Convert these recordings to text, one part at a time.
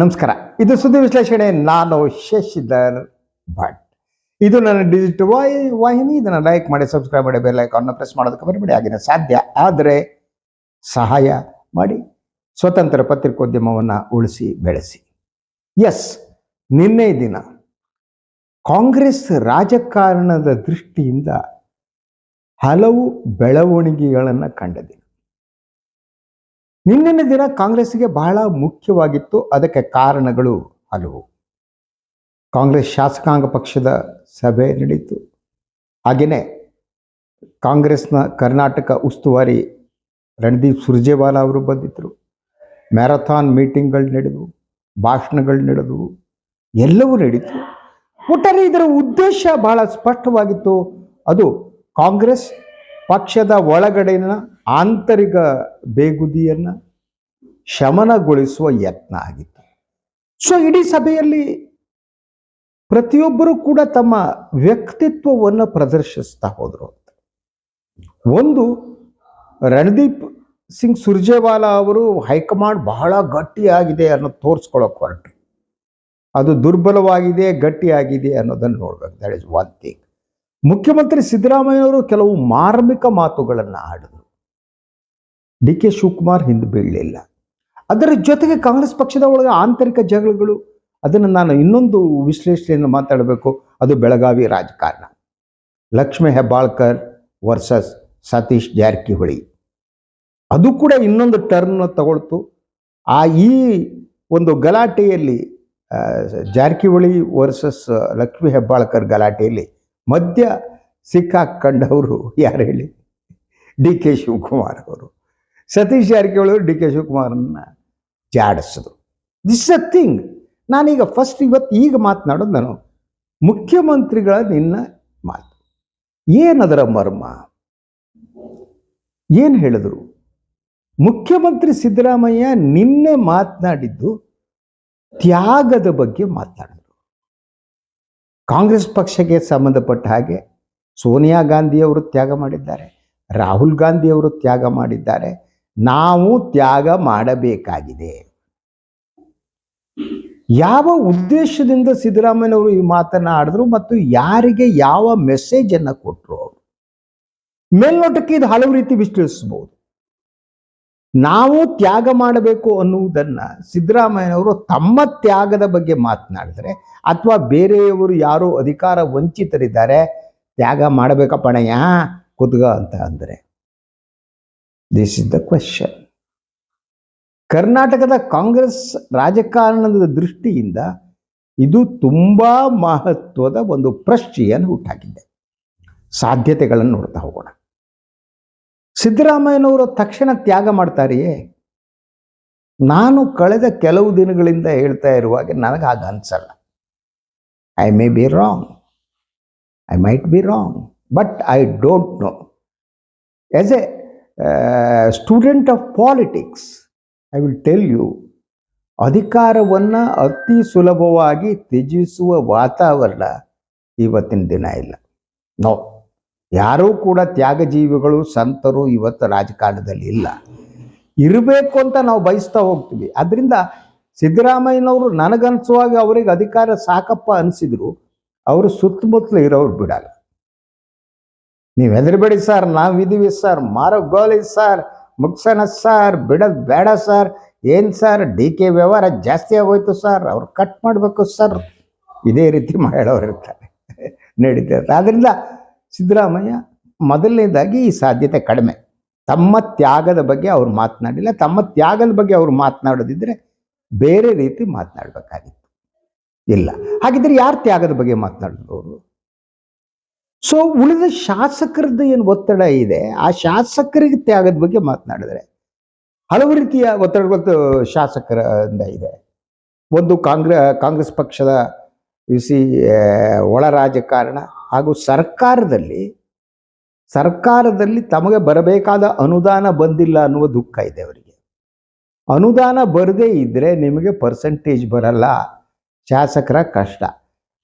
ನಮಸ್ಕಾರ. ಇದು ಸುದ್ದಿ ವಿಶ್ಲೇಷಣೆ. ನಾನು ಶಶಿಧರ್ ಭಟ್. ಇದು ನನ್ನ ಡಿಜಿಟಲ್ ವಾಯ್ ವಾಹಿನಿ. ಇದನ್ನು ಲೈಕ್ ಮಾಡಿ ಸಬ್ಸ್ಕ್ರೈಬ್ ಮಾಡಿ ಬೆಲ್ ಐಕಾನ್ನ ಪ್ರೆಸ್ ಮಾಡೋದಕ್ಕೆ ಬರಬೇಡಿ ಆಗಿನ ಸಾಧ್ಯ ಆದರೆ ಸಹಾಯ ಮಾಡಿ. ಸ್ವತಂತ್ರ ಪತ್ರಿಕೋದ್ಯಮವನ್ನು ಉಳಿಸಿ, ಬೆಳೆಸಿ. ಎಸ್ ನಿನ್ನೆ ದಿನ ಕಾಂಗ್ರೆಸ್ ರಾಜಕಾರಣದ ದೃಷ್ಟಿಯಿಂದ ಹಲವು ಬೆಳವಣಿಗೆಗಳನ್ನು ಕಂಡ ದಿನ ನಿನ್ನಿನ ದಿನ ಕಾಂಗ್ರೆಸ್ಗೆ ಬಹಳ ಮುಖ್ಯವಾಗಿತ್ತು, ಅದಕ್ಕೆ ಕಾರಣಗಳು ಹಲವು. ಕಾಂಗ್ರೆಸ್ ಶಾಸಕಾಂಗ ಪಕ್ಷದ ಸಭೆ ನಡೆಯಿತು ಹಾಗೆಯೇ ಕಾಂಗ್ರೆಸ್ನ ಕರ್ನಾಟಕ ಉಸ್ತುವಾರಿ ರಣದೀಪ್ ಸುರ್ಜೇವಾಲಾ ಅವರು ಬಂದಿದ್ದರು. ಮ್ಯಾರಥಾನ್ ಮೀಟಿಂಗ್ಗಳು ನಡೆದವು, ಭಾಷಣಗಳು ನಡೆದವು, ಎಲ್ಲವೂ ನಡೀತು. ಒಟ್ಟಾರೆ ಇದರ ಉದ್ದೇಶ ಬಹಳ ಸ್ಪಷ್ಟವಾಗಿತ್ತು. ಅದು ಕಾಂಗ್ರೆಸ್ ಪಕ್ಷದ ಒಳಗಡೆನ ಆಂತರಿಕ ಬೇಗುದಿಯನ್ನು ಶಮನಗೊಳಿಸುವ ಯತ್ನ ಆಗಿತ್ತು. ಸೊ ಇಡೀ ಸಭೆಯಲ್ಲಿ ಪ್ರತಿಯೊಬ್ಬರೂ ಕೂಡ ತಮ್ಮ ವ್ಯಕ್ತಿತ್ವವನ್ನು ಪ್ರದರ್ಶಿಸ್ತಾ ಹೋದರು ಒಂದು, ರಣದೀಪ್ ಸಿಂಗ್ ಸುರ್ಜೇವಾಲಾ ಅವರು ಹೈಕಮಾಂಡ್ ಬಹಳ ಗಟ್ಟಿಯಾಗಿದೆ ಅನ್ನೋದು ತೋರಿಸ್ಕೊಳ್ಳೋಕೆ ಹೊರಟರು. ಅದು ದುರ್ಬಲವಾಗಿದೆ, ಗಟ್ಟಿಯಾಗಿದೆ ಅನ್ನೋದನ್ನು ನೋಡ್ಬೇಕು. ದಟ್ ಇಸ್ ಒನ್ ಥಿಂಗ್ ಮುಖ್ಯಮಂತ್ರಿ ಸಿದ್ದರಾಮಯ್ಯವರು ಕೆಲವು ಮಾರ್ಮಿಕ ಮಾತುಗಳನ್ನು ಆಡಿದರು. ಡಿ ಕೆ ಶಿವಕುಮಾರ್ ಹಿಂದೆ ಬೀಳಲಿಲ್ಲ. ಅದರ ಜೊತೆಗೆ ಕಾಂಗ್ರೆಸ್ ಪಕ್ಷದ ಒಳಗೆ ಆಂತರಿಕ ಜಗಳಗಳು, ಅದನ್ನು ನಾನು ಇನ್ನೊಂದು ವಿಶ್ಲೇಷಣೆಯನ್ನು ಮಾತಾಡಬೇಕು. ಅದು ಬೆಳಗಾವಿ ರಾಜಕಾರಣ. ಲಕ್ಷ್ಮೀ ಹೆಬ್ಬಾಳ್ಕರ್ ವರ್ಸಸ್ ಸತೀಶ್ ಜಾರಕಿಹೊಳಿ. ಅದು ಕೂಡ ಇನ್ನೊಂದು ಟರ್ನ್ ತಗೊಳ್ತು. ಆ ಈ ಒಂದು ಗಲಾಟೆಯಲ್ಲಿ ಜಾರಕಿಹೊಳಿ ವರ್ಸಸ್ ಲಕ್ಷ್ಮೀ ಹೆಬ್ಬಾಳ್ಕರ್ ಗಲಾಟೆಯಲ್ಲಿ ಮಧ್ಯ ಸಿಕ್ಕಾಕ್ಕಂಡವರು ಯಾರು ಹೇಳಿ? ಡಿ ಕೆ ಶಿವಕುಮಾರ್ ಅವರು. ಸತೀಶ್ ಜಾರಕಿಹೊಳಿ ಡಿ ಕೆ ಶಿವಕುಮಾರನ್ನ ಜಾಡಿಸಿದ್ರು. ದಿಸ್ ಅ ಥಿಂಗ್ ನಾನೀಗ ಫಸ್ಟ್ ಇವತ್ತು ಈಗ ಮಾತನಾಡೋದು ನಾನು, ಮುಖ್ಯಮಂತ್ರಿಗಳ ನಿನ್ನ ಮಾತು. ಏನದರ ಮರ್ಮ? ಏನು ಹೇಳಿದ್ರು? ಮುಖ್ಯಮಂತ್ರಿ ಸಿದ್ದರಾಮಯ್ಯ ನಿನ್ನೆ ಮಾತನಾಡಿದ್ದು ತ್ಯಾಗದ ಬಗ್ಗೆ ಮಾತನಾಡಿದ್ರು. ಕಾಂಗ್ರೆಸ್ ಪಕ್ಷಕ್ಕೆ ಸಂಬಂಧಪಟ್ಟ ಹಾಗೆ ಸೋನಿಯಾ ಗಾಂಧಿಯವರು ತ್ಯಾಗ ಮಾಡಿದ್ದಾರೆ, ರಾಹುಲ್ ಗಾಂಧಿಯವರು ತ್ಯಾಗ ಮಾಡಿದ್ದಾರೆ ನಾವು ತ್ಯಾಗ ಮಾಡಬೇಕಾಗಿದೆ. ಯಾವ ಉದ್ದೇಶದಿಂದ ಸಿದ್ದರಾಮಯ್ಯನವರು ಈ ಮಾತನ್ನ ಮತ್ತು ಯಾರಿಗೆ ಯಾವ ಮೆಸೇಜ್ ಅನ್ನ ಕೊಟ್ಟರು ಅವರು? ಮೇಲ್ನೋಟಕ್ಕೆ ಇದು ಹಲವು ರೀತಿ ವಿಶ್ಲೇಷಿಸಬಹುದು. ನಾವು ತ್ಯಾಗ ಮಾಡಬೇಕು ಅನ್ನುವುದನ್ನ ಸಿದ್ದರಾಮಯ್ಯನವರು ತಮ್ಮ ತ್ಯಾಗದ ಬಗ್ಗೆ ಮಾತನಾಡಿದ್ರೆ ಅಥವಾ ಬೇರೆಯವರು ಯಾರೋ ಅಧಿಕಾರ ವಂಚಿತರಿದ್ದಾರೆ, ತ್ಯಾಗ ಮಾಡಬೇಕಪ್ಪಣಯ್ಯ, ಕುದ್ಗ ಅಂತ ಅಂದರೆ. ದಿಸ್ ಇಸ್ ದ ಕ್ವೆಶನ್ ಕರ್ನಾಟಕದ ಕಾಂಗ್ರೆಸ್ ರಾಜಕಾರಣದ ದೃಷ್ಟಿಯಿಂದ ಇದು ತುಂಬ ಮಹತ್ವದ ಒಂದು ಪ್ರಶ್ನೆಯನ್ನು ಹುಟ್ಟಾಕಿದೆ. ಸಾಧ್ಯತೆಗಳನ್ನು ನೋಡ್ತಾ ಹೋಗೋಣ. ಸಿದ್ದರಾಮಯ್ಯನವರು ತಕ್ಷಣ ತ್ಯಾಗ ಮಾಡ್ತಾರೆಯೇ? ನಾನು ಕಳೆದ ಕೆಲವು ದಿನಗಳಿಂದ ಹೇಳ್ತಾ ಇರುವಾಗ ನನಗೆ ಆಗ ಅನ್ಸಲ್ಲ. I may be wrong I might be wrong but I don't know as a student of politics I will tell you ಅಧಿಕಾರವನ್ನು ಅತಿ ಸುಲಭವಾಗಿ ತ್ಯಜಿಸುವ ವಾತಾವರಣ ಇವತ್ತಿನ ದಿನ ಇಲ್ಲ. ನೋ ಯಾರೂ ಕೂಡ ತ್ಯಾಗಜೀವಿಗಳು, ಸಂತರು ಇವತ್ತು ರಾಜಕಾರಣದಲ್ಲಿ ಇಲ್ಲ. ಇರಬೇಕು ಅಂತ ನಾವು ಬಯಸ್ತಾ ಹೋಗ್ತೀವಿ. ಅದರಿಂದ ಸಿದ್ದರಾಮಯ್ಯನವರು ನನಗನ್ಸುವಾಗ ಅವರಿಗೆ ಅಧಿಕಾರ ಸಾಕಪ್ಪ ಅನಿಸಿದ್ರು. ಅವರು ಸುತ್ತಮುತ್ತಲು ಇರೋರು ಬಿಡಲ್ಲ. ನೀವು ಹೆದರ್ಬೇಡಿ ಸರ್ ನಾವಿದ್ದೀವಿ ಸರ್. ಮಾರೋ ಗೋಲಿ ಸರ್ ಮುಗ್ಸೋಣ ಸರ್, ಬಿಡೋದು ಬೇಡ ಸರ್. ಏನು ಸರ್, ಡಿ ಕೆ ವ್ಯವಹಾರ ಜಾಸ್ತಿ ಆಗೋಯ್ತು ಸರ್. ಅವ್ರು ಕಟ್ ಮಾಡಬೇಕು ಸರ್. ಇದೇ ರೀತಿ ಮಾಡೋರು ಇರ್ತಾರೆ. ನಡೀತಾರೆ ಆದ್ದರಿಂದ ಸಿದ್ದರಾಮಯ್ಯ ಮೊದಲನೇದಾಗಿ ಈ ಸಾಧ್ಯತೆ ಕಡಿಮೆ. ತಮ್ಮ ತ್ಯಾಗದ ಬಗ್ಗೆ ಅವ್ರು ಮಾತನಾಡಿಲ್ಲ. ತಮ್ಮ ತ್ಯಾಗದ ಬಗ್ಗೆ ಅವ್ರು ಮಾತನಾಡೋದಿದ್ರೆ ಬೇರೆ ರೀತಿ ಮಾತನಾಡಬೇಕಾಗಿತ್ತು. ಇಲ್ಲ. ಹಾಗಿದ್ರೆ ಯಾರು ತ್ಯಾಗದ ಬಗ್ಗೆ ಮಾತನಾಡಿದ್ರು ಅವರು? ಸೊ ಉಳಿದ ಶಾಸಕರದ್ದು ಏನು ಒತ್ತಡ ಇದೆ? ಆ ಶಾಸಕರಿಗೆ ತ್ಯಾಗದ ಬಗ್ಗೆ ಮಾತನಾಡಿದ್ರೆ. ಹಲವು ರೀತಿಯ ಒತ್ತಡಗಳು ಶಾಸಕರಿಂದ ಇದೆ. ಒಂದು ಕಾಂಗ್ರೆ, ಕಾಂಗ್ರೆಸ್ ಪಕ್ಷದ ಸಿ ಒಳ ರಾಜಕಾರಣ ಹಾಗೂ ಸರ್ಕಾರದಲ್ಲಿ ಸರ್ಕಾರದಲ್ಲಿ ತಮಗೆ ಬರಬೇಕಾದ ಅನುದಾನ ಬಂದಿಲ್ಲ ಅನ್ನುವ ದುಃಖ ಇದೆ ಅವರಿಗೆ. ಅನುದಾನ ಬರದೇ ಇದ್ದರೆ ನಿಮಗೆ ಪರ್ಸೆಂಟೇಜ್ ಬರಲ್ಲ. ಶಾಸಕರ ಕಷ್ಟ.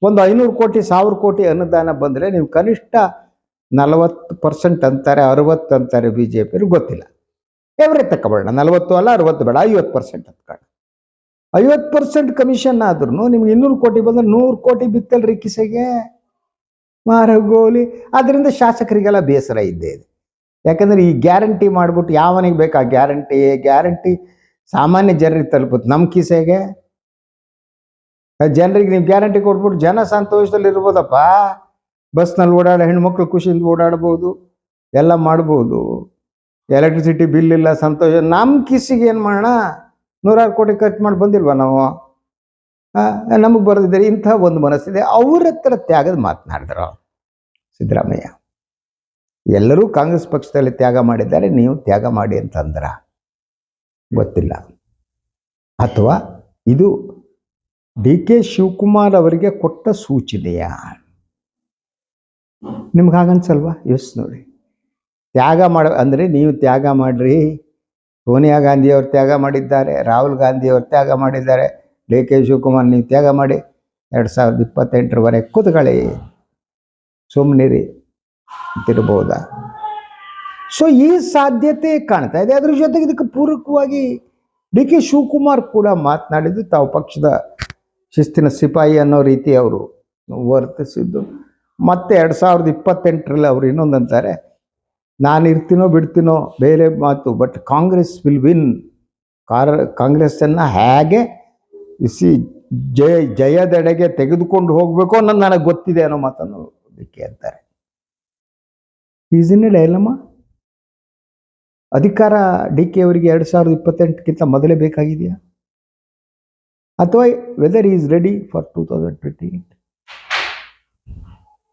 ಒಂದು ಐನೂರು ಕೋಟಿ, ಸಾವಿರ ಕೋಟಿ ಅನುದಾನ ಬಂದರೆ ನೀವು ಕನಿಷ್ಠ ನಲವತ್ತು ಪರ್ಸೆಂಟ್ ಅಂತಾರೆ, ಅರವತ್ತು ಅಂತಾರೆ ಬಿ ಜೆ ಪಿಯವ್ರಿಗೆ ಗೊತ್ತಿಲ್ಲ. ಎವ್ರೆ ತಕ್ಕಬೇಡ ನಲವತ್ತು ಅಲ್ಲ, ಅರವತ್ತು ಬೇಡ, ಐವತ್ತು ಪರ್ಸೆಂಟ್ ಅಂದ್ಕೊಳ್ಳಿ ಐವತ್ತು ಪರ್ಸೆಂಟ್ ಕಮಿಷನ್ ಆದ್ರೂ ನಿಮ್ಗೆ ಇನ್ನೂರು ಕೋಟಿ ಬಂದ್ರೆ ನೂರು ಕೋಟಿ ಬಿತ್ತಲ್ರಿ ಕಿಸೆಗೆ. ಮಾರಗೋಲಿ. ಅದರಿಂದ ಶಾಸಕರಿಗೆಲ್ಲ ಬೇಸರ ಇದ್ದೇ ಇದೆ. ಯಾಕಂದ್ರೆ ಈ ಗ್ಯಾರಂಟಿ ಮಾಡ್ಬಿಟ್ಟು ಯಾವನಿಗೆ ಬೇಕಾ ಗ್ಯಾರಂಟಿ ಗ್ಯಾರಂಟಿ ಸಾಮಾನ್ಯ ಜನರಿಗೆ ತಲುಪುತ್ತೆ ನಮ್ಮ ಕಿಸೆಗೆ. ಜನರಿಗೆ ನೀವು ಗ್ಯಾರಂಟಿ ಕೊಟ್ಬಿಟ್ಟು ಜನ ಸಂತೋಷದಲ್ಲಿ ಇರ್ಬೋದಪ್ಪ ಬಸ್ನಲ್ಲಿ ಓಡಾಡ ಹೆಣ್ಮಕ್ಳು ಖುಷಿಯಿಂದ ಓಡಾಡ್ಬೋದು, ಎಲ್ಲ ಮಾಡ್ಬೋದು. ಎಲೆಕ್ಟ್ರಿಸಿಟಿ ಬಿಲ್ ಇಲ್ಲ, ಸಂತೋಷ ನಮ್ಮ ಕಿಸಿಗೆ ಏನು ಮಾಡೋಣ? ನೂರಾರು ಕೋಟಿ ಖರ್ಚು ಮಾಡಿ ಬಂದಿಲ್ವಾ ನಾವು? ನಮಗೆ ಬರೆದಿದ್ದಾರೆ ಇಂಥ ಒಂದು ಮನಸ್ಸಿದೆ ಅವ್ರ ಹತ್ರ ತ್ಯಾಗದ ಮಾತನಾಡಿದ್ರು ಸಿದ್ದರಾಮಯ್ಯ, ಎಲ್ಲರೂ ಕಾಂಗ್ರೆಸ್ ಪಕ್ಷದಲ್ಲಿ ತ್ಯಾಗ ಮಾಡಿದ್ದಾರೆ, ನೀವು ತ್ಯಾಗ ಮಾಡಿ ಅಂತಂದ್ರ ಗೊತ್ತಿಲ್ಲ. ಅಥವಾ ಇದು ಡಿ ಕೆ ಶಿವಕುಮಾರ್ ಅವರಿಗೆ ಕೊಟ್ಟ ಸೂಚನೆಯಾ ನಿಮ್ಗೆ ಹಾಗನ್ಸಲ್ವಾ? ಯೋಚನೆ ನೋಡಿ. ತ್ಯಾಗ ಮಾಡ, ಅಂದರೆ ನೀವು ತ್ಯಾಗ ಮಾಡ್ರಿ. ಸೋನಿಯಾ ಗಾಂಧಿಯವರು ತ್ಯಾಗ ಮಾಡಿದ್ದಾರೆ, ರಾಹುಲ್ ಗಾಂಧಿಯವರು ತ್ಯಾಗ ಮಾಡಿದ್ದಾರೆ. ಡಿ ಕೆ ಶಿವಕುಮಾರ್ ನೀವು ತ್ಯಾಗ ಮಾಡಿ. ಎರಡು ಸಾವಿರದ ಇಪ್ಪತ್ತೆಂಟರವರೆಗೆ ಕೂತ್ಕೊಳ್ಳಿ ಸುಮ್ಮನಿರಿ ಅಂತಿರ್ಬೋದಾ? ಸೊ ಈ ಸಾಧ್ಯತೆ ಕಾಣ್ತಾ ಇದೆ. ಅದ್ರ ಜೊತೆಗೆ ಇದಕ್ಕೆ ಪೂರಕವಾಗಿ ಡಿ ಕೆ ಶಿವಕುಮಾರ್ ಕೂಡ ಮಾತನಾಡಿದ್ದು ತಾವು ಪಕ್ಷದ ಶಿಸ್ತಿನ ಸಿಪಾಯಿ ಅನ್ನೋ ರೀತಿ ಅವರು ವರ್ತಿಸಿದ್ದು. ಮತ್ತೆ ಎರಡು ಸಾವಿರದ ಇಪ್ಪತ್ತೆಂಟರಲ್ಲಿ ಅವರು ಇನ್ನೊಂದು ಅಂತಾರೆ, ನಾನು ಇರ್ತೀನೋ ಬಿಡ್ತೀನೋ ಬೇರೆ ಮಾತು ಬಟ್ ಕಾಂಗ್ರೆಸ್ ವಿಲ್ ವಿನ್ ಕಾರ, ಕಾಂಗ್ರೆಸ್ಸನ್ನು ಹೇಗೆ ಇಸಿ ಜಯ, ಜಯದೆಡೆಗೆ ತೆಗೆದುಕೊಂಡು ಹೋಗಬೇಕು ಅನ್ನೋದು ನನಗೆ ಗೊತ್ತಿದೆ ಅನ್ನೋ ಮಾತನ್ನು ಡಿಕೆ ಅಂತಾರೆ. ಈಸ್ ಇನ್ ಡೈಲಮ್ಮ ಅಧಿಕಾರ ಡಿ ಕೆ ಅವರಿಗೆ ಎರಡು ಸಾವಿರದ ಇಪ್ಪತ್ತೆಂಟಕ್ಕಿಂತ ಮೊದಲೇ ಬೇಕಾಗಿದೆಯಾ? ಅಥವಾ whether is ready for two thousand twenty eight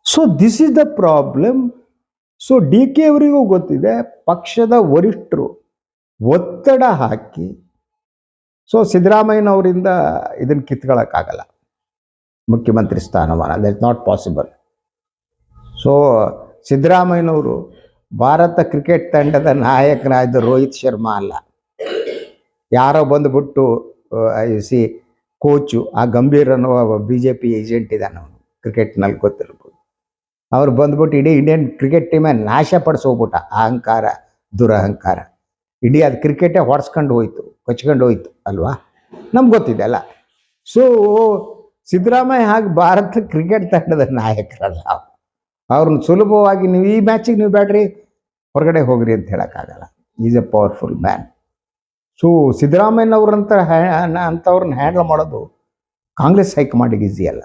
so this is the problem so D K ಅವರಿಗೂ ಗೊತ್ತಿದೆ, ಪಕ್ಷದ ವರಿಷ್ಠರು ಒತ್ತಡ ಹಾಕಿ ಸೊ ಸಿದ್ದರಾಮಯ್ಯನವರಿಂದ ಇದನ್ನು ಕಿತ್ಕೊಳ್ಳೋಕ್ಕಾಗಲ್ಲ ಮುಖ್ಯಮಂತ್ರಿ ಸ್ಥಾನಮಾನ ದಟ್ ನಾಟ್ ಪಾಸಿಬಲ್ ಸೊ ಸಿದ್ದರಾಮಯ್ಯನವರು ಭಾರತ ಕ್ರಿಕೆಟ್ ತಂಡದ ನಾಯಕನಾದ ರೋಹಿತ್ ಶರ್ಮಾ ಅಲ್ಲ. ಯಾರೋ ಬಂದುಬಿಟ್ಟು ಸಿ ಕೋಚು, ಆ ಗಂಭೀರ್ ಅನ್ನೋ ಬಿ ಜೆ ಪಿ ಏಜೆಂಟ್ ಇದ್ದಾನೆ ಅವನು ಕ್ರಿಕೆಟ್ನಲ್ಲಿ ಗೊತ್ತಿರ್ಬೋದು. ಅವ್ರು ಬಂದ್ಬಿಟ್ಟು ಇಡೀ ಇಂಡಿಯನ್ ಕ್ರಿಕೆಟ್ ಟೀಮೇ ನಾಶ ಪಡಿಸೋಗ್ಬಿಟ್ಟ, ಅಹಂಕಾರ, ದುರಹಂಕಾರ. ಇಡೀ ಅದು ಕ್ರಿಕೆಟೇ ಹೊಡ್ಸ್ಕೊಂಡು ಹೋಯ್ತು, ಕೊಚ್ಕೊಂಡು ಹೋಯ್ತು, ಅಲ್ವಾ? ನಮ್ಗೆ ಗೊತ್ತಿದೆ ಅಲ್ಲ. ಸೊ ಸಿದ್ದರಾಮಯ್ಯ ಹಾಗೆ ಭಾರತ ಕ್ರಿಕೆಟ್ ತಂಡದ ನಾಯಕರಲ್ಲ ಅವ್ರು. ಅವ್ರನ್ನ ಸುಲಭವಾಗಿ ನೀವು ಈ ಮ್ಯಾಚಿಗೆ ನೀವು ಬ್ಯಾಟ್ರಿ ಹೊರಗಡೆ ಹೋಗ್ರಿ ಅಂತ ಹೇಳೋಕ್ಕಾಗಲ್ಲ. Is a powerful man so ಸಿದ್ದರಾಮಯ್ಯನವ್ರಂತ ಅಂಥವ್ರನ್ನ ಹ್ಯಾಂಡಲ್ ಮಾಡೋದು ಕಾಂಗ್ರೆಸ್ ಹೈಕಮಾಂಡಿಗೆ ಈಸಿ ಅಲ್ಲ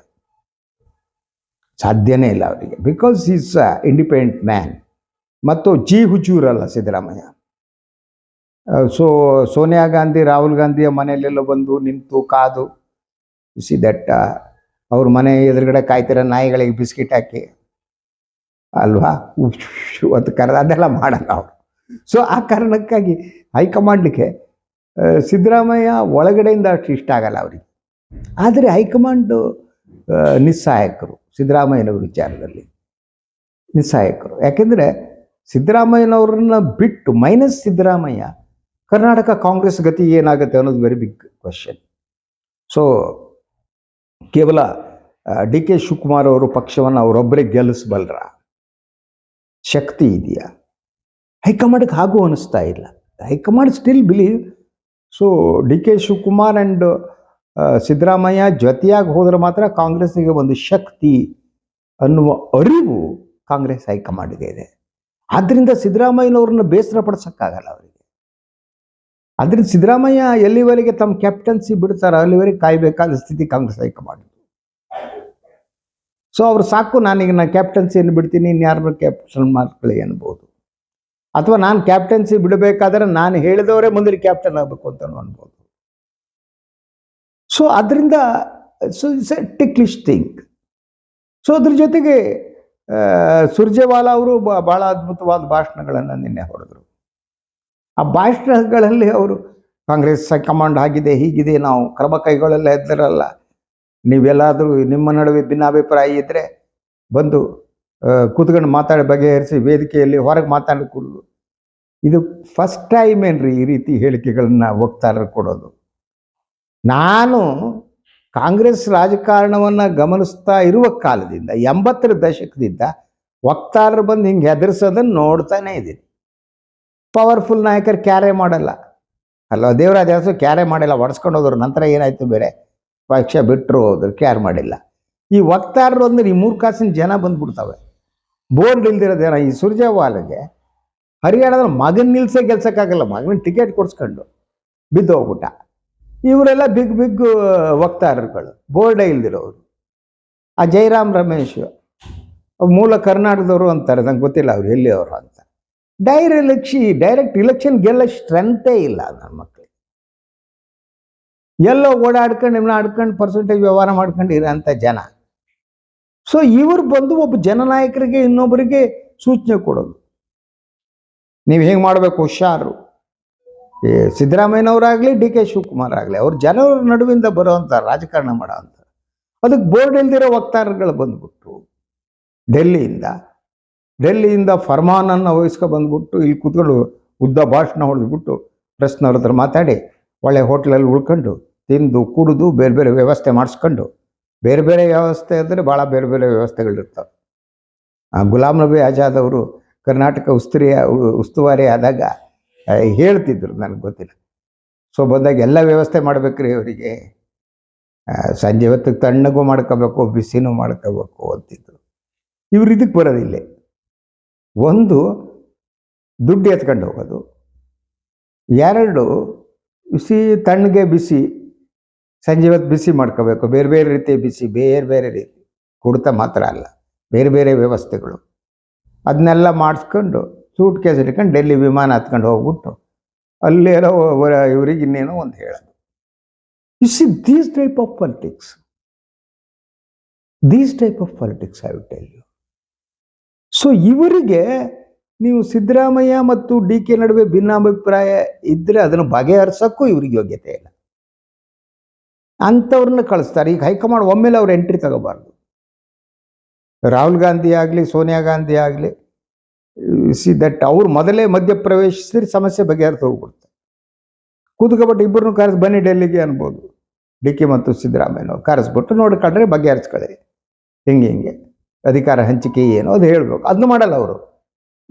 ಸಾಧ್ಯನೇ ಇಲ್ಲ ಅವರಿಗೆ ಬಿಕಾಸ್ ಈಸ್ ಇಂಡಿಪೆಂಡೆಂಟ್ ಮ್ಯಾನ್ ಮತ್ತು ಜಿ ಹುಚ್ಚೂರಲ್ಲ ಸಿದ್ದರಾಮಯ್ಯ ಸೊ ಸೋನಿಯಾ ಗಾಂಧಿ ರಾಹುಲ್ ಗಾಂಧಿಯ ಮನೆಯಲ್ಲೆಲ್ಲ ಬಂದು ನಿಂತು ಕಾದು ಸಿ ದಟ್ಟ ಅವ್ರ ಮನೆ ಎದುರುಗಡೆ ಕಾಯ್ತಿರೋ ನಾಯಿಗಳಿಗೆ ಬಿಸ್ಕಿಟ್ ಹಾಕಿ, ಅಲ್ವಾ? ಅಂತ ಕರೆದ ಅದೆಲ್ಲ ಮಾಡಲ್ಲ ಅವರು. ಸೊ ಆ ಕಾರಣಕ್ಕಾಗಿ ಹೈಕಮಾಂಡ್ಗೆ ಸಿದ್ದರಾಮಯ್ಯ ಒಳಗಡೆಯಿಂದ ಅಷ್ಟು ಇಷ್ಟ ಆಗಲ್ಲ ಅವರಿಗೆ. ಆದರೆ ಹೈಕಮಾಂಡು ನಿಸ್ಸಹಾಯಕರು, ಸಿದ್ದರಾಮಯ್ಯನವ್ರ ವಿಚಾರದಲ್ಲಿ. ನಿಸ್ಸಹಾಯಕರು. ಯಾಕೆಂದರೆ ಸಿದ್ದರಾಮಯ್ಯನವ್ರನ್ನ ಬಿಟ್ಟು ಮೈನಸ್ ಸಿದ್ದರಾಮಯ್ಯ, ಕರ್ನಾಟಕ ಕಾಂಗ್ರೆಸ್ ಗತಿ ಏನಾಗುತ್ತೆ ಅನ್ನೋದು ವೆರಿ ಬಿಗ್ ಕ್ವಶನ್ ಸೊ ಕೇವಲ ಡಿ ಕೆ ಶಿವಕುಮಾರ್ ಅವರು ಪಕ್ಷವನ್ನು ಅವರೊಬ್ಬರೇ ಗೆಲ್ಲಿಸಬಲ್ರ? ಶಕ್ತಿ ಇದೆಯಾ? ಹೈಕಮಾಂಡ್ಗೆ ಹಾಗೂ ಅನಿಸ್ತಾ ಇಲ್ಲ. High command still believe so D K Shivakumar and Siddaramaiah ಜೊತೆಯಾಗಿ ಹೋದ್ರೆ ಮಾತ್ರ ಕಾಂಗ್ರೆಸ್ಸಿಗೆ ಒಂದು ಶಕ್ತಿ ಅನ್ನುವ ಅರಿವು ಕಾಂಗ್ರೆಸ್ ಹೈಕಮಾಂಡ್ಗೆ ಇದೆ. ಆದ್ದರಿಂದ ಸಿದ್ದರಾಮಯ್ಯನವ್ರನ್ನ ಬೇಸರ ಪಡಿಸೋಕ್ಕಾಗಲ್ಲ ಅವರಿಗೆ. ಅದರಿಂದ ಸಿದ್ದರಾಮಯ್ಯ ಎಲ್ಲಿವರೆಗೆ ತಮ್ಮ ಕ್ಯಾಪ್ಟನ್ಸಿ ಬಿಡ್ತಾರೋ ಅಲ್ಲಿವರೆಗೆ ಕಾಯಬೇಕಾದ ಸ್ಥಿತಿ ಕಾಂಗ್ರೆಸ್ ಹೈಕಮಾಂಡ್ ಸೊ ಅವ್ರು ಸಾಕು, ನಾನೀಗ ನಾನು ಕ್ಯಾಪ್ಟನ್ಸಿಯನ್ನು ಬಿಡ್ತೀನಿ ಇನ್ಯಾರ ಕ್ಯಾಪ್ಟನ್ ಮಾಡ್ಕೊಳ್ಳಿ ಅನ್ಬೋದು. ಅಥವಾ ನಾನು ಕ್ಯಾಪ್ಟನ್ಸಿ ಬಿಡಬೇಕಾದ್ರೆ ನಾನು ಹೇಳಿದವರೇ ಮುಂದಿನ ಕ್ಯಾಪ್ಟನ್ ಆಗಬೇಕು ಅಂತ ಅನ್ಬೋದು. ಸೊ ಅದರಿಂದ so it's a ticklish thing so ಅದ್ರ ಜೊತೆಗೆ ಸುರ್ಜೇವಾಲಾ ಅವರು ಭಾಳ ಅದ್ಭುತವಾದ ಭಾಷಣಗಳನ್ನು ನಿನ್ನೆ ಹೊಡೆದರು. ಆ ಭಾಷಣಗಳಲ್ಲಿ ಅವರು, ಕಾಂಗ್ರೆಸ್ ಹೈಕಮಾಂಡ್ ಆಗಿದೆ, ಹೀಗಿದೆ, ನಾವು ಕ್ರಮ ಕೈಗೊಳ್ಳಲ್ಲ ಇದ್ದರಲ್ಲ. ನೀವೆಲ್ಲಾದರೂ ನಿಮ್ಮ ನಡುವೆ ಭಿನ್ನಾಭಿಪ್ರಾಯ ಇದ್ದರೆ ಬಂದು ಕೂತ್ಕೊಂಡು ಮಾತಾಡಿ ಬಗೆಹರಿಸಿ ವೇದಿಕೆಯಲ್ಲಿ ಹೊರಗೆ ಮಾತಾಡಿಕೊಳ್ಳು ಇದು ಫಸ್ಟ್ ಟೈಮ್ ಏನ್ರಿ ಈ ರೀತಿ ಹೇಳಿಕೆಗಳನ್ನ ವಕ್ತಾರರು ಕೊಡೋದು. ನಾನು ಕಾಂಗ್ರೆಸ್ ರಾಜಕಾರಣವನ್ನು ಗಮನಿಸ್ತಾ ಇರುವ ಕಾಲದಿಂದ, ಎಂಬತ್ತರ ದಶಕದಿಂದ ವಕ್ತಾರರು ಬಂದು ಹಿಂಗೆ ಹೆದರ್ಸೋದನ್ನು ನೋಡ್ತಾನೆ ಇದ್ದೀನಿ. ಪವರ್ಫುಲ್ ನಾಯಕರು ಕ್ಯಾರೆ ಮಾಡಲ್ಲ. ಅಲ್ಲ, ದೇವರಾಜ ಹೆಸರು ಕ್ಯಾರೆ ಮಾಡಿಲ್ಲ, ಒಡ್ಸ್ಕೊಂಡು ಹೋದ್ರು, ನಂತರ ಏನಾಯ್ತು ಬೇರೆ? ಪಕ್ಷ ಬಿಟ್ಟರು ಹೋದ್ರು ಕ್ಯಾರ್ ಮಾಡಿಲ್ಲ. ಈ ವಕ್ತಾರರು ಅಂದ್ರೆ ಈ ಮೂರು ಕಾಸಿನ ಜನ ಬಂದ್ಬಿಡ್ತವೆ. ಬೋರ್ಡ್ ಇಲ್ದಿರೋ ಜನ ಈ ಸುರ್ಜೇವಾಲಾಗೆ ಹರಿಯಾಣದಲ್ಲಿ ಮಗನ ನಿಲ್ಸೇ ಗೆಲ್ಸೋಕ್ಕಾಗಲ್ಲ, ಮಗನ ಟಿಕೆಟ್ ಕೊಡ್ಸ್ಕೊಂಡು ಬಿದ್ದು ಹೋಗ್ಬಿಟ್ಟ. ಇವರೆಲ್ಲ ಬಿಗ್ ಬಿಗ್ ವಕ್ತಾರರುಗಳು, ಬೋರ್ಡೇ ಇಲ್ದಿರೋರು. ಆ ಜೈರಾಮ್ ರಮೇಶ್, ಮೂಲ ಕರ್ನಾಟಕದವರು ಅಂತಾರೆ, ನಂಗೆ ಗೊತ್ತಿಲ್ಲ ಅವ್ರು ಎಲ್ಲಿ ಅವರು ಅಂತ. ಡೈರ್ ಎಲೆಕ್ಷಿ ಡೈರೆಕ್ಟ್ ಇಲೆಕ್ಷನ್ ಗೆಲ್ಲ ಸ್ಟ್ರೆಂತೇ ಇಲ್ಲ ನನ್ನ ಮಕ್ಕಳಿಗೆ ಎಲ್ಲೋ ಓಡಾಡ್ಕೊಂಡು ನಿಮ್ಮನ್ನ ಆಡ್ಕೊಂಡು, ಪರ್ಸೆಂಟೇಜ್ ವ್ಯವಹಾರ ಮಾಡ್ಕೊಂಡು ಇರೋಂಥ ಜನ. ಸೊ ಇವರು ಬಂದು ಒಬ್ಬ ಜನನಾಯಕರಿಗೆ ಇನ್ನೊಬ್ಬರಿಗೆ ಸೂಚನೆ ಕೊಡೋದು. ನೀವು ಹೇಗೆ ಮಾಡಬೇಕು? ಹುಷಾರು. ಸಿದ್ದರಾಮಯ್ಯನವರಾಗಲಿ, ಡಿ ಕೆ ಶಿವಕುಮಾರ್ ಆಗಲಿ ಅವ್ರು ಜನರ ನಡುವಿಂದ ಬರೋವಂಥ ರಾಜಕಾರಣ ಮಾಡೋವಂಥ ಅದಕ್ಕೆ ಬೋರ್ಡ್ ಇಲ್ದಿರೋ ವಕ್ತಾರರುಗಳು ಬಂದ್ಬಿಟ್ಟು ಡೆಲ್ಲಿಯಿಂದ. ಡೆಲ್ಲಿಯಿಂದ ಫರ್ಮಾನನ್ನು ವಹಿಸ್ಕೊ ಬಂದ್ಬಿಟ್ಟು, ಇಲ್ಲಿ ಕೂತ್ಕೊಂಡು ಉದ್ದ ಭಾಷಣ ಹೊಡೆದ್ಬಿಟ್ಟು ಪ್ರೆಸ್ನವ್ರ ಹತ್ರ ಮಾತಾಡಿ, ಒಳ್ಳೆ ಹೋಟ್ಲಲ್ಲಿ ಉಳ್ಕೊಂಡು, ತಿಂದು, ಕುಡಿದು, ಬೇರೆ ಬೇರೆ ವ್ಯವಸ್ಥೆ ಮಾಡಿಸ್ಕೊಂಡು ಬೇರೆ ಬೇರೆ ವ್ಯವಸ್ಥೆ ಅಂದರೆ ಭಾಳ ಬೇರೆ ಬೇರೆ ವ್ಯವಸ್ಥೆಗಳಿರ್ತವೆ. ಆ ಗುಲಾಮ್ ನಬಿ ಆಜಾದ್ ಅವರು ಕರ್ನಾಟಕ ಉಸ್ತುರಿ ಉಸ್ತುವಾರಿ ಆದಾಗ ಹೇಳ್ತಿದ್ರು, ನನಗೆ ಗೊತ್ತಿಲ್ಲ. ಸೊ ಬಂದಾಗ ಎಲ್ಲ ವ್ಯವಸ್ಥೆ ಮಾಡ್ಬೇಕ್ರಿ ಅವರಿಗೆ. ಸಂಜೆ ಹೊತ್ತಿಗೆ ತಣ್ಣಗೂ ಮಾಡ್ಕೋಬೇಕು, ಬಿಸಿನೂ ಮಾಡ್ಕೋಬೇಕು ಅಂತಿದ್ರು. ಇವ್ರು ಇದಕ್ಕೆ ಬರೋದಿಲ್ಲ ಒಂದು, ದುಡ್ಡು ಎತ್ಕೊಂಡು ಹೋಗೋದು. ಎರಡು, ಬಿಸಿ, ತಣ್ಣಗೆ ಬಿಸಿ ಸಂಜೆ ಹೊತ್ತು ಬಿಸಿ ಮಾಡ್ಕೋಬೇಕು. ಬೇರೆ ಬೇರೆ ರೀತಿಯ ಬಿಸಿ, ಬೇರೆ ಬೇರೆ ರೀತಿ. ಕುಡಿತ ಮಾತ್ರ ಅಲ್ಲ. ಬೇರೆ ಬೇರೆ ವ್ಯವಸ್ಥೆಗಳು. ಅದನ್ನೆಲ್ಲ ಮಾಡಿಸ್ಕೊಂಡು ಸೂಟ್ ಕೇಸ್ ಇಟ್ಕೊಂಡು ಡೆಲ್ಲಿ ವಿಮಾನ ಹತ್ಕೊಂಡು ಹೋಗ್ಬಿಟ್ಟು ಅಲ್ಲೇನೋ ಇವ್ರಿಗೆ ಇನ್ನೇನೋ ಒಂದು ಹೇಳೋದು. You see these type of politics these type of politics I tell you so ಇವರಿಗೆ ನೀವು ಸಿದ್ದರಾಮಯ್ಯ ಮತ್ತು ಡಿ ಕೆ ನಡುವೆ ಭಿನ್ನಾಭಿಪ್ರಾಯ ಇದ್ದರೆ ಅದನ್ನು ಬಗೆಹರಿಸೋಕ್ಕೂ ಇವ್ರಿಗೆ ಯೋಗ್ಯತೆ ಇಲ್ಲ. ಅಂಥವ್ರನ್ನ ಕಳಿಸ್ತಾರೆ. ಈಗ ಹೈಕಮಾಂಡ್ ಒಮ್ಮೆಲೆ ಅವ್ರು ಎಂಟ್ರಿ ತಗೋಬಾರ್ದು. ರಾಹುಲ್ ಗಾಂಧಿ ಆಗಲಿ, ಸೋನಿಯಾ ಗಾಂಧಿ ಆಗಲಿ ಸಿ ದಟ್ ಅವ್ರು ಮೊದಲೇ ಮಧ್ಯಪ್ರವೇಶಿಸಿದ್ರೆ ಸಮಸ್ಯೆ ಬಗೆಹರಿದು ಹೋಗ್ಬಿಡ್ತಾರೆ ಕೂತ್ಕೊಬಿಟ್ಟು ಇಬ್ಬರನ್ನು ಕರೆಸಿ, ಬನ್ನಿ ಡೆಲ್ಲಿಗೆ ಅನ್ಬೋದು. ಡಿ ಕೆ ಮತ್ತು ಸಿದ್ದರಾಮಯ್ಯನವ್ರು ಕರೆಸ್ಬಿಟ್ಟು ನೋಡ್ಕೊಂಡ್ರೆ ಬಗೆಹರಿಸ್ಕೊಳ್ಳಿ. ಹಿಂಗೆ ಹಿಂಗೆ. ಅಧಿಕಾರ ಹಂಚಿಕೆ ಏನು ಅದು ಹೇಳ್ಬೇಕು. ಅದನ್ನು ಮಾಡಲ್ಲ ಅವರು.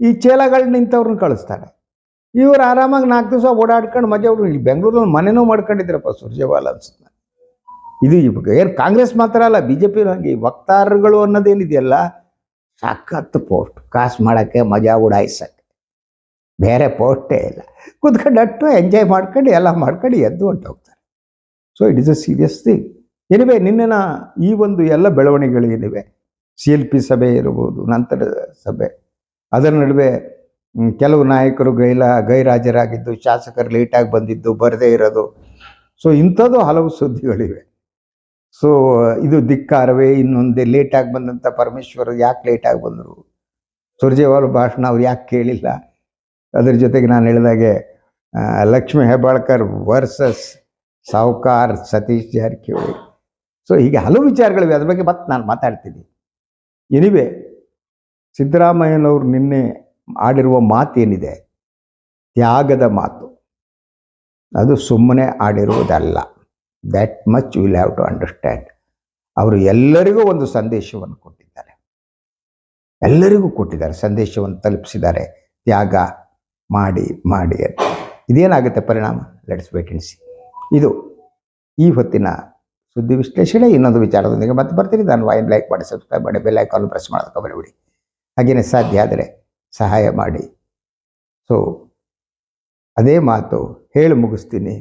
ಈ ಚೇಲಗಳು ನಿಂತವ್ರನ್ನ ಕಳಿಸ್ತಾರೆ. ಇವರು ಆರಾಮಾಗಿ ನಾಲ್ಕು ದಿವಸ ಓಡಾಡ್ಕೊಂಡು ಮಜಾ ಅವರು ಇಲ್ಲಿ ಬೆಂಗಳೂರಲ್ಲಿ ಮನೆನೂ ಮಾಡ್ಕೊಂಡಿದ್ರಪ್ಪ ಸುರ್ಜೇವಾಲ ಅನ್ಸುತ್ತೆ. ಇದು ಏನು ಕಾಂಗ್ರೆಸ್ ಮಾತ್ರ ಅಲ್ಲ ಬಿ ಜೆ ಪಿ ವಕ್ತಾರರುಗಳು ಅನ್ನೋದೇನಿದೆಯಲ್ಲ ಸಖತ್ ಪೋಸ್ಟ್, ಕಾಸು ಮಾಡೋಕ್ಕೆ ಮಜಾ ಉಡಾಯಿಸಕ್ಕೆ. ಬೇರೆ ಪೋಸ್ಟೇ ಇಲ್ಲ. ಕುತ್ಕೊಂಡು ಅಟ್ಟು ಎಂಜಾಯ್ ಮಾಡ್ಕೊಂಡು ಎಲ್ಲ ಮಾಡ್ಕೊಂಡು ಎದ್ದು ಹೊಂಟೋಗ್ತಾರೆ so it is a serious thing anyway ನಿನ್ನೆನ ಈ ಒಂದು ಎಲ್ಲ ಬೆಳವಣಿಗೆಗಳೇನಿವೆ ಸಿ ಎಲ್ ಪಿ ಸಭೆ ಇರ್ಬೋದು ನಂತರದ ಸಭೆ. ಅದರ ನಡುವೆ ಕೆಲವು ನಾಯಕರು ಗೈಲ, ಗೈರಾಜರಾಗಿದ್ದು, ಶಾಸಕರು ಲೇಟಾಗಿ ಬಂದಿದ್ದು, ಬರದೇ ಇರೋದು. ಸೊ ಇಂಥದ್ದು ಹಲವು ಸುದ್ದಿಗಳಿವೆ. ಸೊ ಇದು ಧಿಕ್ಕಾರವೇ, ಇನ್ನೊಂದೇ ಲೇಟಾಗಿ ಬಂದಂಥ ಪರಮೇಶ್ವರ್ ಯಾಕೆ ಲೇಟಾಗಿ ಬಂದರು? ಸುರ್ಜೇವಾಲ ಭಾಷಣ ಅವ್ರು ಯಾಕೆ ಕೇಳಿಲ್ಲ? ಅದ್ರ ಜೊತೆಗೆ ನಾನು ಹೇಳಿದಾಗೆ ಲಕ್ಷ್ಮೀ ಹೆಬ್ಬಾಳ್ಕರ್ ವರ್ಸಸ್ ಸಾವುಕಾರ್ ಸತೀಶ್ ಜಾರಕಿಹೊಳಿ. ಸೊ ಹೀಗೆ ಹಲವು ವಿಚಾರಗಳಿವೆ. ಅದ್ರ ಬಗ್ಗೆ ಮತ್ತೆ ನಾನು ಮಾತಾಡ್ತೀನಿ. ಎನಿವೆ ಸಿದ್ದರಾಮಯ್ಯನವರು ನಿನ್ನೆ ಆಡಿರುವ ಮಾತೇನಿದೆ? ತ್ಯಾಗದ ಮಾತು. ಅದು ಸುಮ್ಮನೆ ಆಡಿರುವುದಲ್ಲ. That much will have to understand ಅವರು ಎಲ್ಲರಿಗೂ ಒಂದು ಸಂದೇಶವನ್ನು ಕೊಟ್ಟಿದ್ದಾರೆ. ಎಲ್ಲರಿಗೂ ಕೊಟ್ಟಿದ್ದಾರೆ, ಸಂದೇಶವನ್ನು ತಲುಪಿಸಿದ್ದಾರೆ. ತ್ಯಾಗ ಮಾಡಿ ಮಾಡಿ ಅಂತ. ಇದೇನಾಗುತ್ತೆ ಪರಿಣಾಮ? ಲೆಟ್ಸ್ ವೇಕೆನ್ಸಿ ಇದು ಈ ಹೊತ್ತಿನ ಸುದ್ದಿ ವಿಶ್ಲೇಷಣೆ. ಇನ್ನೊಂದು ವಿಚಾರದೊಂದಿಗೆ ಮತ್ತೆ ಬರ್ತೀನಿ. ನಾನು ವಾಯಿನ್ ಲೈಕ್ ಮಾಡಿ ಸಬ್ಸ್ಕ್ರೈಬ್ ಮಾಡಿ ಬೆಲ್ ಐಕಾನ್ ಪ್ರೆಸ್ ಮಾಡೋದಕ್ಕೆ ಬರಬೇಡಿ ಹಾಗೆಯೇ ಸಾಧ್ಯ ಆದರೆ ಸಹಾಯ ಮಾಡಿ. ಸೊ ಅದೇ ಮಾತು ಹೇಳಿ ಮುಗಿಸ್ತೀನಿ.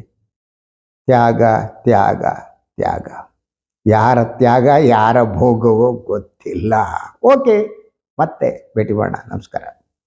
ತ್ಯಾಗ ತ್ಯಾಗ ತ್ಯಾಗ. ಯಾರ ತ್ಯಾಗ ಯಾರ ಭೋಗವೋ ಗೊತ್ತಿಲ್ಲ. ಓಕೆ ಮತ್ತೆ ಭೇಟಿ ಮಾಡೋಣ. ನಮಸ್ಕಾರ.